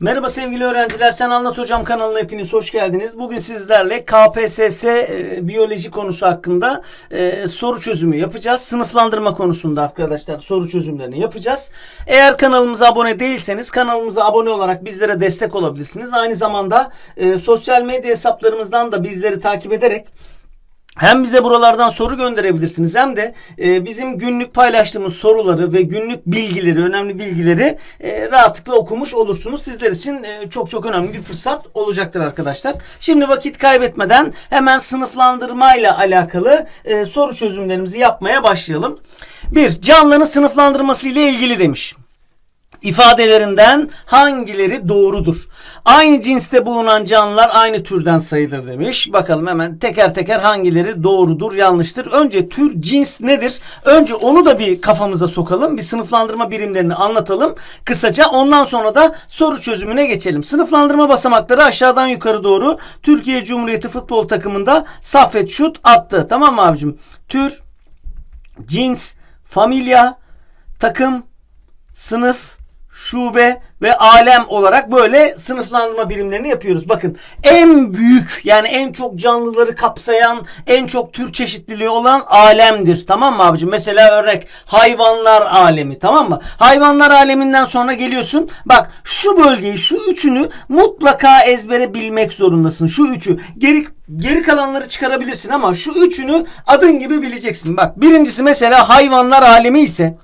Merhaba sevgili öğrenciler. Sen Anlat Hocam kanalına hepiniz hoş geldiniz. Bugün sizlerle KPSS e, biyoloji konusu hakkında e, soru çözümü yapacağız. Sınıflandırma konusunda arkadaşlar soru çözümlerini yapacağız. Eğer kanalımıza abone değilseniz kanalımıza abone olarak bizlere destek olabilirsiniz. Aynı zamanda e, sosyal medya hesaplarımızdan da bizleri takip ederek hem bize buralardan soru gönderebilirsiniz hem de e, bizim günlük paylaştığımız soruları ve günlük bilgileri, önemli bilgileri e, rahatlıkla okumuş olursunuz. Sizler için e, çok çok önemli bir fırsat olacaktır arkadaşlar. Şimdi vakit kaybetmeden hemen sınıflandırmayla alakalı e, soru çözümlerimizi yapmaya başlayalım. Bir, canlının sınıflandırması ile ilgili demiş ifadelerinden hangileri doğrudur? Aynı cinste bulunan canlılar aynı türden sayılır demiş. Bakalım hemen teker teker hangileri doğrudur, yanlıştır. Önce tür, cins nedir? Önce onu da bir kafamıza sokalım. Bir sınıflandırma birimlerini anlatalım kısaca. Ondan sonra da soru çözümüne geçelim. Sınıflandırma basamakları aşağıdan yukarı doğru Türkiye Cumhuriyeti futbol takımında Saffet Şut attı. Tamam mı abicim? Tür, cins, familya, takım, sınıf, şube ve alem olarak böyle sınıflandırma birimlerini yapıyoruz. Bakın en büyük yani en çok canlıları kapsayan en çok tür çeşitliliği olan alemdir. Tamam mı abicim? Mesela örnek hayvanlar alemi tamam mı? Hayvanlar aleminden sonra geliyorsun. Bak şu bölgeyi şu üçünü mutlaka ezbere bilmek zorundasın. Şu üçü. Geri Geri kalanları çıkarabilirsin ama şu üçünü adın gibi bileceksin. Bak birincisi mesela hayvanlar alemi ise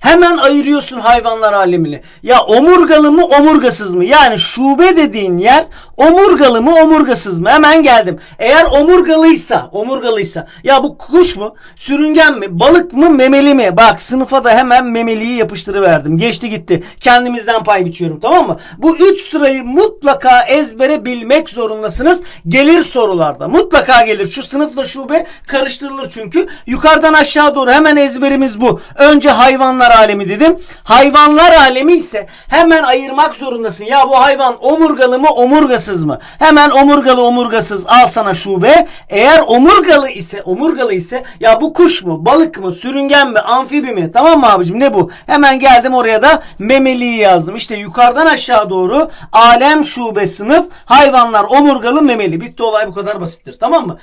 Hemen ayırıyorsun hayvanlar alemini. Ya omurgalı mı omurgasız mı? Yani şube dediğin yer omurgalı mı omurgasız mı? Hemen geldim. Eğer omurgalıysa, omurgalıysa ya bu kuş mu? Sürüngen mi? Balık mı? Memeli mi? Bak sınıfa da hemen memeliyi yapıştırıverdim. Geçti gitti. Kendimizden pay biçiyorum tamam mı? Bu üç sırayı mutlaka ezbere bilmek zorundasınız. Gelir sorularda. Mutlaka gelir. Şu sınıfla şube karıştırılır çünkü. Yukarıdan aşağı doğru hemen ezberimiz bu. Önce hayvanlar alemi dedim. Hayvanlar alemi ise hemen ayırmak zorundasın. Ya bu hayvan omurgalı mı omurgasız mı? Hemen omurgalı omurgasız al sana şube. Eğer omurgalı ise omurgalı ise ya bu kuş mu balık mı sürüngen mi amfibi mi? Tamam mı abicim ne bu? Hemen geldim oraya da memeliyi yazdım. İşte yukarıdan aşağı doğru alem şube sınıf hayvanlar omurgalı memeli. Bitti olay bu kadar basittir. Tamam mı?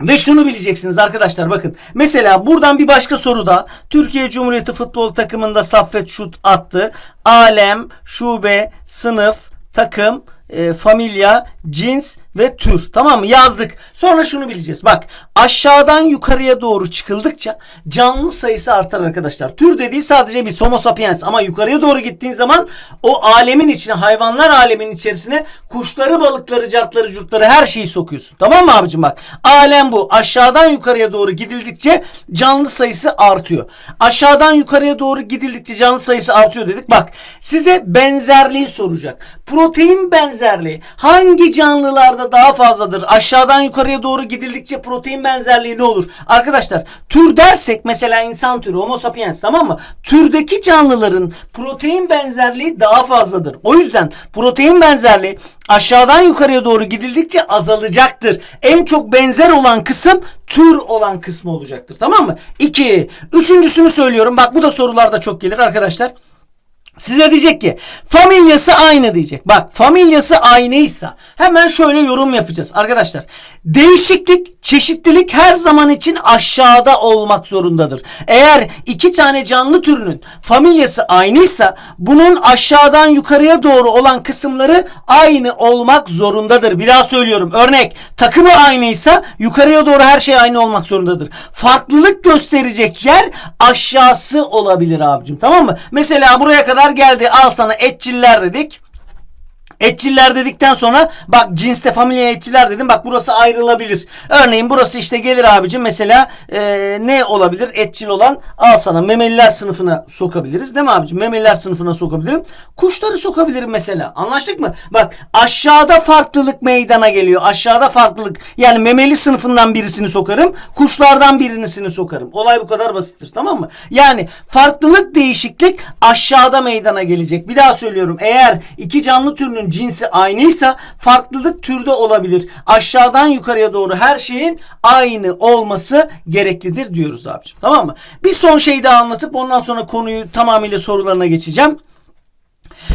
Ve şunu bileceksiniz arkadaşlar bakın. Mesela buradan bir başka soruda Türkiye Cumhuriyeti futbol takımında Saffet şut attı. Alem, şube, sınıf, takım, e, familya, cins ve tür. Tamam mı? Yazdık. Sonra şunu bileceğiz. Bak aşağıdan yukarıya doğru çıkıldıkça canlı sayısı artar arkadaşlar. Tür dediği sadece bir homo sapiens ama yukarıya doğru gittiğin zaman o alemin içine hayvanlar aleminin içerisine kuşları, balıkları, cartları, curtları her şeyi sokuyorsun. Tamam mı abicim bak. Alem bu. Aşağıdan yukarıya doğru gidildikçe canlı sayısı artıyor. Aşağıdan yukarıya doğru gidildikçe canlı sayısı artıyor dedik. Bak size benzerliği soracak. Protein benzerliği hangi canlılarda daha fazladır? Aşağıdan yukarıya doğru gidildikçe protein benzerliği ne olur? Arkadaşlar tür dersek mesela insan türü homo sapiens tamam mı? Türdeki canlıların protein benzerliği daha fazladır. O yüzden protein benzerliği aşağıdan yukarıya doğru gidildikçe azalacaktır. En çok benzer olan kısım tür olan kısmı olacaktır. Tamam mı? İki. Üçüncüsünü söylüyorum. Bak bu da sorularda çok gelir arkadaşlar. Size diyecek ki familyası aynı diyecek. Bak familyası aynıysa hemen şöyle yorum yapacağız. Arkadaşlar değişiklik, çeşitlilik her zaman için aşağıda olmak zorundadır. Eğer iki tane canlı türünün familyası aynıysa bunun aşağıdan yukarıya doğru olan kısımları aynı olmak zorundadır. Bir daha söylüyorum. Örnek takımı aynıysa yukarıya doğru her şey aynı olmak zorundadır. Farklılık gösterecek yer aşağısı olabilir abicim. Tamam mı? Mesela buraya kadar geldi al sana etçiller dedik. Etçiller dedikten sonra bak cinste familya etçiler dedim. Bak burası ayrılabilir. Örneğin burası işte gelir abicim mesela e, ne olabilir? Etçil olan al sana memeliler sınıfına sokabiliriz. Değil mi abicim? Memeliler sınıfına sokabilirim. Kuşları sokabilirim mesela. Anlaştık mı? Bak aşağıda farklılık meydana geliyor. Aşağıda farklılık. Yani memeli sınıfından birisini sokarım. Kuşlardan birisini sokarım. Olay bu kadar basittir. Tamam mı? Yani farklılık değişiklik aşağıda meydana gelecek. Bir daha söylüyorum. Eğer iki canlı türünün cinsi aynıysa farklılık türde olabilir. Aşağıdan yukarıya doğru her şeyin aynı olması gereklidir diyoruz abicim. Tamam mı? Bir son şey daha anlatıp ondan sonra konuyu tamamıyla sorularına geçeceğim.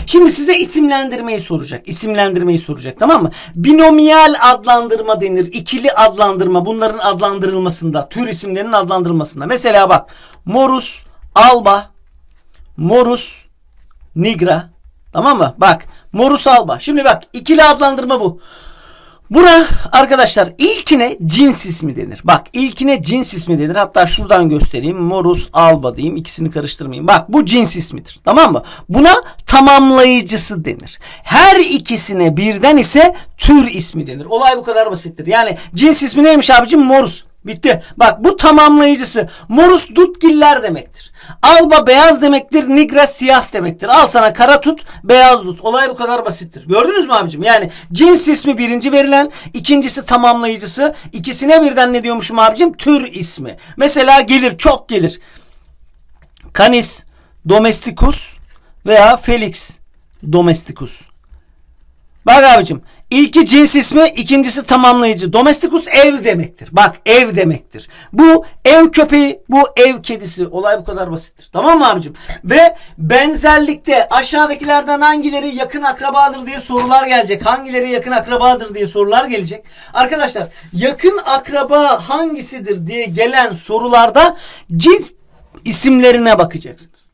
Şimdi size isimlendirmeyi soracak. İsimlendirmeyi soracak tamam mı? Binomiyal adlandırma denir. İkili adlandırma bunların adlandırılmasında. Tür isimlerinin adlandırılmasında. Mesela bak Morus alba, Morus nigra. Tamam mı? Bak Morus alba. Şimdi bak ikili adlandırma bu. Buna arkadaşlar ilkine cins ismi denir. Bak ilkine cins ismi denir. Hatta şuradan göstereyim. Morus alba diyeyim. İkisini karıştırmayayım. Bak bu cins ismidir. Tamam mı? Buna tamamlayıcısı denir. Her ikisine birden ise tür ismi denir. Olay bu kadar basittir. Yani cins ismi neymiş abicim? Morus. Bitti. Bak bu tamamlayıcısı. Morus dutgiller demektir. Alba beyaz demektir. Nigra siyah demektir. Al sana kara tut, beyaz tut. Olay bu kadar basittir. Gördünüz mü abicim? Yani cins ismi birinci verilen, ikincisi tamamlayıcısı. İkisine birden ne diyormuşum abicim? Tür ismi. Mesela gelir, çok gelir. Canis domesticus veya Felix domesticus. Bak abicim ilki cins ismi ikincisi tamamlayıcı. Domesticus ev demektir. Bak ev demektir. Bu ev köpeği bu ev kedisi. Olay bu kadar basittir. Tamam mı abicim? Ve benzerlikte aşağıdakilerden hangileri yakın akrabadır diye sorular gelecek. Hangileri yakın akrabadır diye sorular gelecek. Arkadaşlar yakın akraba hangisidir diye gelen sorularda cins isimlerine bakacaksınız.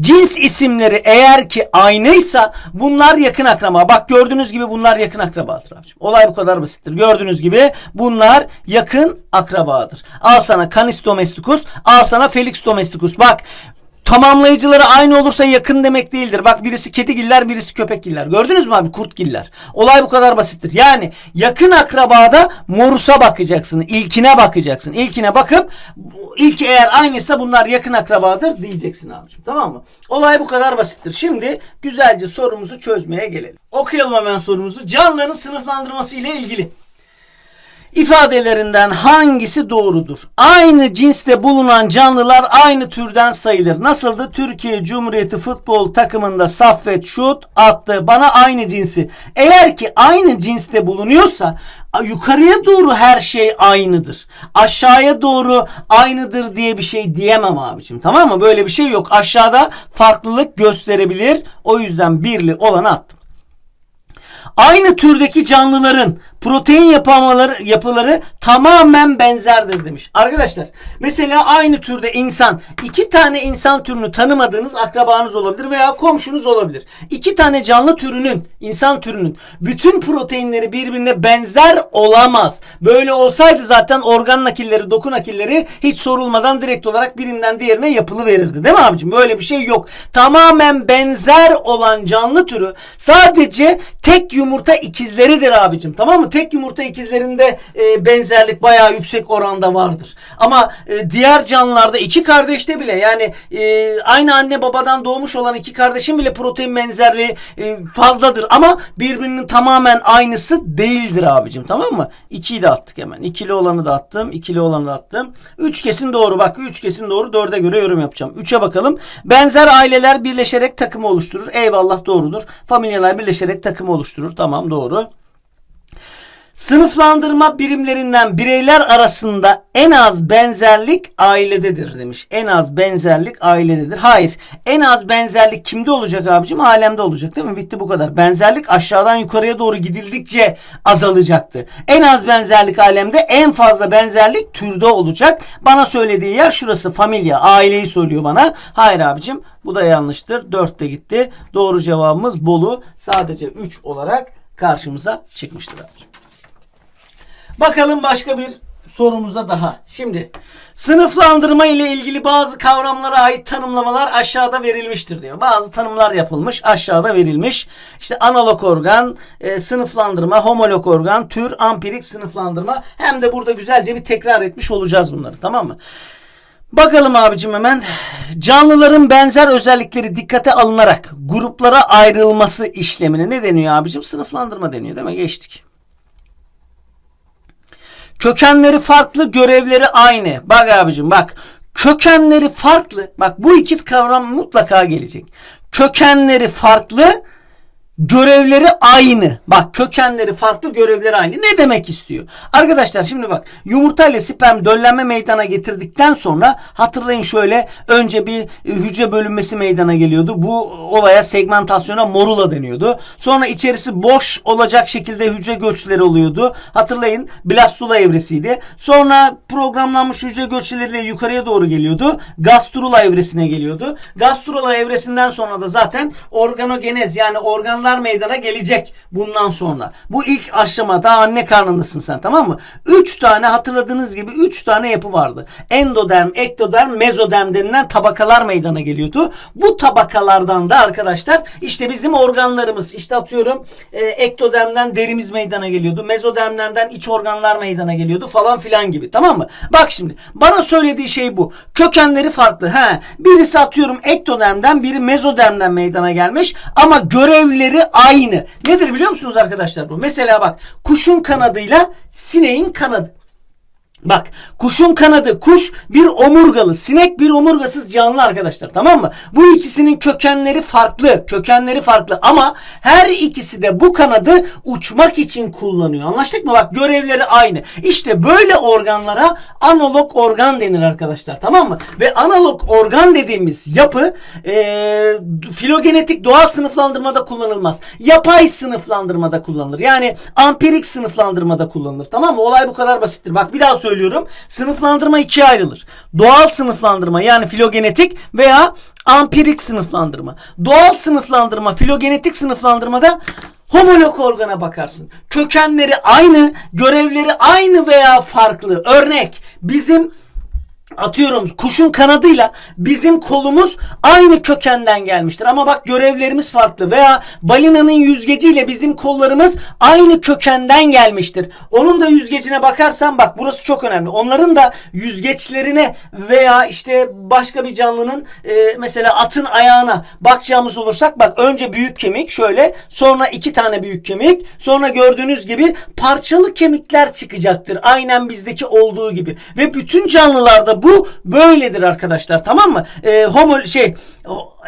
Cins isimleri eğer ki aynıysa bunlar yakın akraba. Bak gördüğünüz gibi bunlar yakın akrabadır abicim. Olay bu kadar basittir. Gördüğünüz gibi bunlar yakın akrabadır. Al sana Canis domesticus, al sana Felix domesticus. Bak tamamlayıcıları aynı olursa yakın demek değildir. Bak birisi kedigiller, birisi köpekgiller. Gördünüz mü abi kurtgiller? Olay bu kadar basittir. Yani yakın akrabada morusa bakacaksın. ilkine bakacaksın. İlkine bakıp ilki eğer aynıysa bunlar yakın akrabadır diyeceksin abicim. Tamam mı? Olay bu kadar basittir. Şimdi güzelce sorumuzu çözmeye gelelim. Okuyalım hemen sorumuzu. Canlıların sınıflandırması ile ilgili ifadelerinden hangisi doğrudur? Aynı cinste bulunan canlılar aynı türden sayılır. Nasıldı? Türkiye Cumhuriyeti futbol takımında Saffet şut attı. Bana aynı cinsi. Eğer ki aynı cinste bulunuyorsa yukarıya doğru her şey aynıdır. Aşağıya doğru aynıdır diye bir şey diyemem abicim. Tamam mı? Böyle bir şey yok. Aşağıda farklılık gösterebilir. O yüzden birli olanı attım. Aynı türdeki canlıların protein yapamaları, yapıları tamamen benzerdir demiş. Arkadaşlar mesela aynı türde insan iki tane insan türünü tanımadığınız akrabanız olabilir veya komşunuz olabilir. İki tane canlı türünün insan türünün bütün proteinleri birbirine benzer olamaz. Böyle olsaydı zaten organ nakilleri doku nakilleri hiç sorulmadan direkt olarak birinden diğerine yapılı verirdi. Değil mi abicim? Böyle bir şey yok. Tamamen benzer olan canlı türü sadece tek yumurta ikizleridir abicim. Tamam mı? Tek yumurta ikizlerinde e, benzerlik bayağı yüksek oranda vardır. Ama e, diğer canlılarda iki kardeşte bile yani e, aynı anne babadan doğmuş olan iki kardeşin bile protein benzerliği e, fazladır. Ama birbirinin tamamen aynısı değildir abicim. Tamam mı? İkiyi de attık hemen. İkili olanı da attım. ikili olanı da attım. Üç kesin doğru. Bak üç kesin doğru. Dörde göre yorum yapacağım. Üçe bakalım. Benzer aileler birleşerek takımı oluşturur. Eyvallah doğrudur. Familyalar birleşerek takımı oluşturur. Tamam doğru. Sınıflandırma birimlerinden bireyler arasında en az benzerlik ailededir demiş. En az benzerlik ailededir. Hayır. En az benzerlik kimde olacak abicim? Alemde olacak değil mi? Bitti bu kadar. Benzerlik aşağıdan yukarıya doğru gidildikçe azalacaktı. En az benzerlik alemde en fazla benzerlik türde olacak. Bana söylediği yer şurası familya. Aileyi söylüyor bana. Hayır abicim bu da yanlıştır. 4 de gitti. Doğru cevabımız Bolu. Sadece 3 olarak karşımıza çıkmıştır abicim. Bakalım başka bir sorumuza daha. Şimdi sınıflandırma ile ilgili bazı kavramlara ait tanımlamalar aşağıda verilmiştir diyor. Bazı tanımlar yapılmış aşağıda verilmiş. İşte analog organ, e, sınıflandırma, homolog organ, tür, ampirik sınıflandırma. Hem de burada güzelce bir tekrar etmiş olacağız bunları tamam mı? Bakalım abicim hemen. Canlıların benzer özellikleri dikkate alınarak gruplara ayrılması işlemine ne deniyor abicim? Sınıflandırma deniyor değil mi? Geçtik. Kökenleri farklı, görevleri aynı. Bak abicim bak. Kökenleri farklı. Bak bu iki kavram mutlaka gelecek. Kökenleri farklı, görevleri aynı. Bak kökenleri farklı görevleri aynı. Ne demek istiyor? Arkadaşlar şimdi bak yumurta ile sperm döllenme meydana getirdikten sonra hatırlayın şöyle önce bir e, hücre bölünmesi meydana geliyordu. Bu olaya segmentasyona morula deniyordu. Sonra içerisi boş olacak şekilde hücre göçleri oluyordu. Hatırlayın blastula evresiydi. Sonra programlanmış hücre göçleriyle yukarıya doğru geliyordu. Gastrula evresine geliyordu. Gastrula evresinden sonra da zaten organogenez yani organlar meydana gelecek bundan sonra. Bu ilk aşama daha anne karnındasın sen tamam mı? Üç tane hatırladığınız gibi üç tane yapı vardı. Endoderm, ektoderm, mezoderm denilen tabakalar meydana geliyordu. Bu tabakalardan da arkadaşlar işte bizim organlarımız işte atıyorum e, ektodermden derimiz meydana geliyordu. Mezodermlerden iç organlar meydana geliyordu falan filan gibi tamam mı? Bak şimdi bana söylediği şey bu. Kökenleri farklı. He, birisi atıyorum ektodermden biri mezodermden meydana gelmiş ama görevleri aynı. Nedir biliyor musunuz arkadaşlar bu? Mesela bak kuşun kanadıyla sineğin kanadı. Bak kuşun kanadı kuş bir omurgalı sinek bir omurgasız canlı arkadaşlar tamam mı? Bu ikisinin kökenleri farklı kökenleri farklı ama her ikisi de bu kanadı uçmak için kullanıyor anlaştık mı? Bak görevleri aynı İşte böyle organlara analog organ denir arkadaşlar tamam mı? Ve analog organ dediğimiz yapı e, filogenetik doğal sınıflandırmada kullanılmaz. Yapay sınıflandırmada kullanılır. Yani ampirik sınıflandırmada kullanılır. Tamam mı? Olay bu kadar basittir. Bak bir daha söylüyorum. Sınıflandırma ikiye ayrılır. Doğal sınıflandırma yani filogenetik veya ampirik sınıflandırma. Doğal sınıflandırma, filogenetik sınıflandırmada homolog organa bakarsın. Kökenleri aynı, görevleri aynı veya farklı. Örnek bizim atıyorum kuşun kanadıyla bizim kolumuz aynı kökenden gelmiştir. Ama bak görevlerimiz farklı veya balinanın yüzgeciyle bizim kollarımız aynı kökenden gelmiştir. Onun da yüzgecine bakarsan bak burası çok önemli. Onların da yüzgeçlerine veya işte başka bir canlının e, mesela atın ayağına bakacağımız olursak bak önce büyük kemik şöyle sonra iki tane büyük kemik sonra gördüğünüz gibi parçalı kemikler çıkacaktır. Aynen bizdeki olduğu gibi ve bütün canlılarda bu böyledir arkadaşlar tamam mı? Ee, homo şey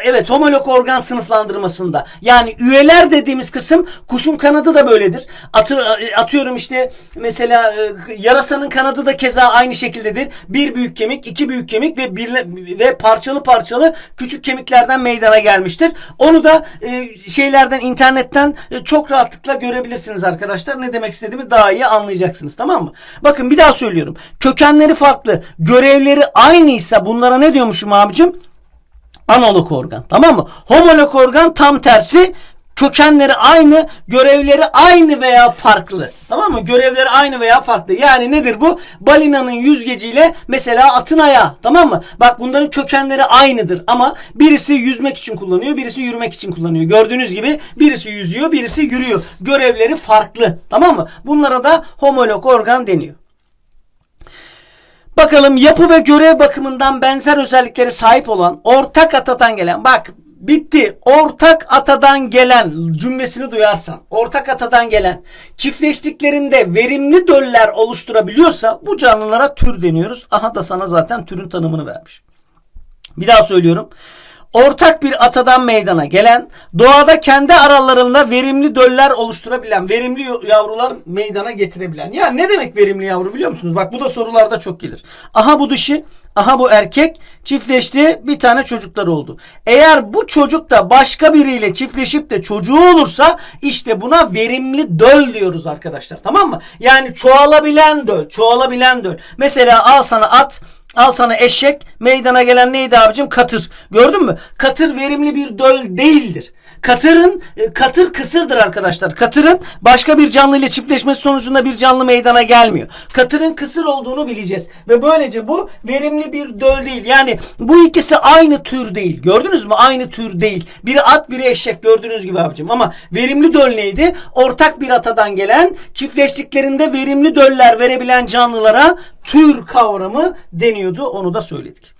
evet homolog organ sınıflandırmasında yani üyeler dediğimiz kısım kuşun kanadı da böyledir. Atı, atıyorum işte mesela e, yarasanın kanadı da keza aynı şekildedir. Bir büyük kemik, iki büyük kemik ve bir ve parçalı parçalı küçük kemiklerden meydana gelmiştir. Onu da e, şeylerden internetten e, çok rahatlıkla görebilirsiniz arkadaşlar. Ne demek istediğimi daha iyi anlayacaksınız tamam mı? Bakın bir daha söylüyorum. Kökenleri farklı, görevleri aynıysa bunlara ne diyormuşum abicim? Analog organ. Tamam mı? Homolog organ tam tersi kökenleri aynı, görevleri aynı veya farklı. Tamam mı? Görevleri aynı veya farklı. Yani nedir bu? Balinanın yüzgeciyle mesela atın ayağı. Tamam mı? Bak bunların kökenleri aynıdır ama birisi yüzmek için kullanıyor, birisi yürümek için kullanıyor. Gördüğünüz gibi birisi yüzüyor, birisi yürüyor. Görevleri farklı. Tamam mı? Bunlara da homolog organ deniyor. Bakalım yapı ve görev bakımından benzer özelliklere sahip olan ortak atadan gelen bak bitti ortak atadan gelen cümlesini duyarsan ortak atadan gelen çiftleştiklerinde verimli döller oluşturabiliyorsa bu canlılara tür deniyoruz. Aha da sana zaten türün tanımını vermiş. Bir daha söylüyorum. Ortak bir atadan meydana gelen, doğada kendi aralarında verimli döller oluşturabilen, verimli yavrular meydana getirebilen. Ya ne demek verimli yavru biliyor musunuz? Bak bu da sorularda çok gelir. Aha bu dişi, aha bu erkek çiftleşti, bir tane çocuklar oldu. Eğer bu çocuk da başka biriyle çiftleşip de çocuğu olursa işte buna verimli döl diyoruz arkadaşlar. Tamam mı? Yani çoğalabilen döl, çoğalabilen döl. Mesela al sana at, Al sana eşek meydana gelen neydi abicim? Katır. Gördün mü? Katır verimli bir döl değildir. Katırın e, katır kısırdır arkadaşlar. Katırın başka bir canlı ile çiftleşmesi sonucunda bir canlı meydana gelmiyor. Katırın kısır olduğunu bileceğiz. Ve böylece bu verimli bir döl değil. Yani bu ikisi aynı tür değil. Gördünüz mü? Aynı tür değil. Biri at biri eşek gördüğünüz gibi abicim. Ama verimli döl neydi? Ortak bir atadan gelen çiftleştiklerinde verimli döller verebilen canlılara tür kavramı deniyordu. Onu da söyledik.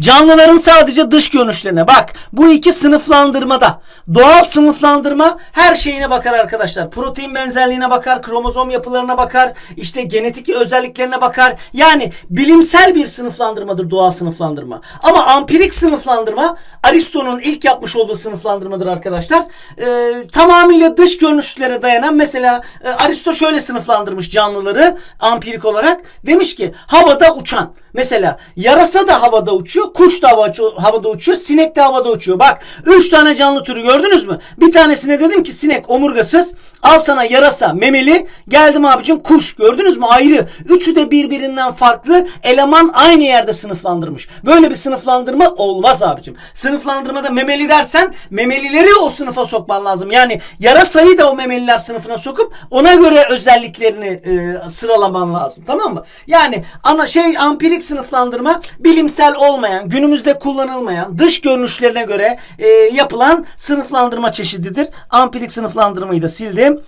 Canlıların sadece dış görünüşlerine bak. Bu iki sınıflandırmada doğal sınıflandırma her şeyine bakar arkadaşlar. Protein benzerliğine bakar, kromozom yapılarına bakar, işte genetik özelliklerine bakar. Yani bilimsel bir sınıflandırmadır doğal sınıflandırma. Ama ampirik sınıflandırma Aristo'nun ilk yapmış olduğu sınıflandırmadır arkadaşlar. Ee, tamamıyla dış görünüşlere dayanan mesela e, Aristo şöyle sınıflandırmış canlıları ampirik olarak. Demiş ki havada uçan. Mesela yarasa da havada uçuyor, kuş da hava- havada uçuyor, sinek de havada uçuyor. Bak 3 tane canlı türü gördünüz mü? Bir tanesine dedim ki sinek omurgasız. Al sana yarasa memeli. Geldim abicim kuş. Gördünüz mü? Ayrı. Üçü de birbirinden farklı. Eleman aynı yerde sınıflandırmış. Böyle bir sınıflandırma olmaz abicim. Sınıflandırmada memeli dersen memelileri o sınıfa sokman lazım. Yani yarasayı da o memeliler sınıfına sokup ona göre özelliklerini e, sıralaman lazım. Tamam mı? Yani ana şey ampirik sınıflandırma bilimsel olmayan, günümüzde kullanılmayan, dış görünüşlerine göre e, yapılan sınıflandırma çeşididir. Ampirik sınıflandırmayı da sildim.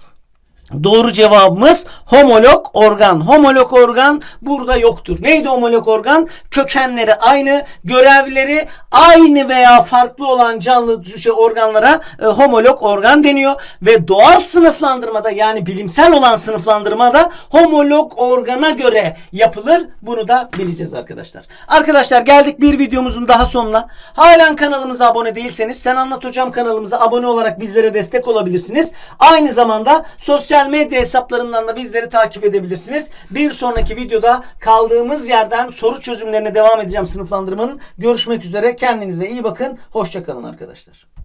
Doğru cevabımız homolog organ. Homolog organ burada yoktur. Neydi homolog organ? Kökenleri aynı, görevleri aynı veya farklı olan canlı şey, organlara e, homolog organ deniyor ve doğal sınıflandırmada yani bilimsel olan sınıflandırmada homolog organa göre yapılır. Bunu da bileceğiz arkadaşlar. Arkadaşlar geldik bir videomuzun daha sonuna. Halen kanalımıza abone değilseniz Sen Anlat Hocam kanalımıza abone olarak bizlere destek olabilirsiniz. Aynı zamanda sosyal medya hesaplarından da bizleri takip edebilirsiniz. Bir sonraki videoda kaldığımız yerden soru çözümlerine devam edeceğim sınıflandırmanın. Görüşmek üzere. Kendinize iyi bakın. Hoşçakalın arkadaşlar.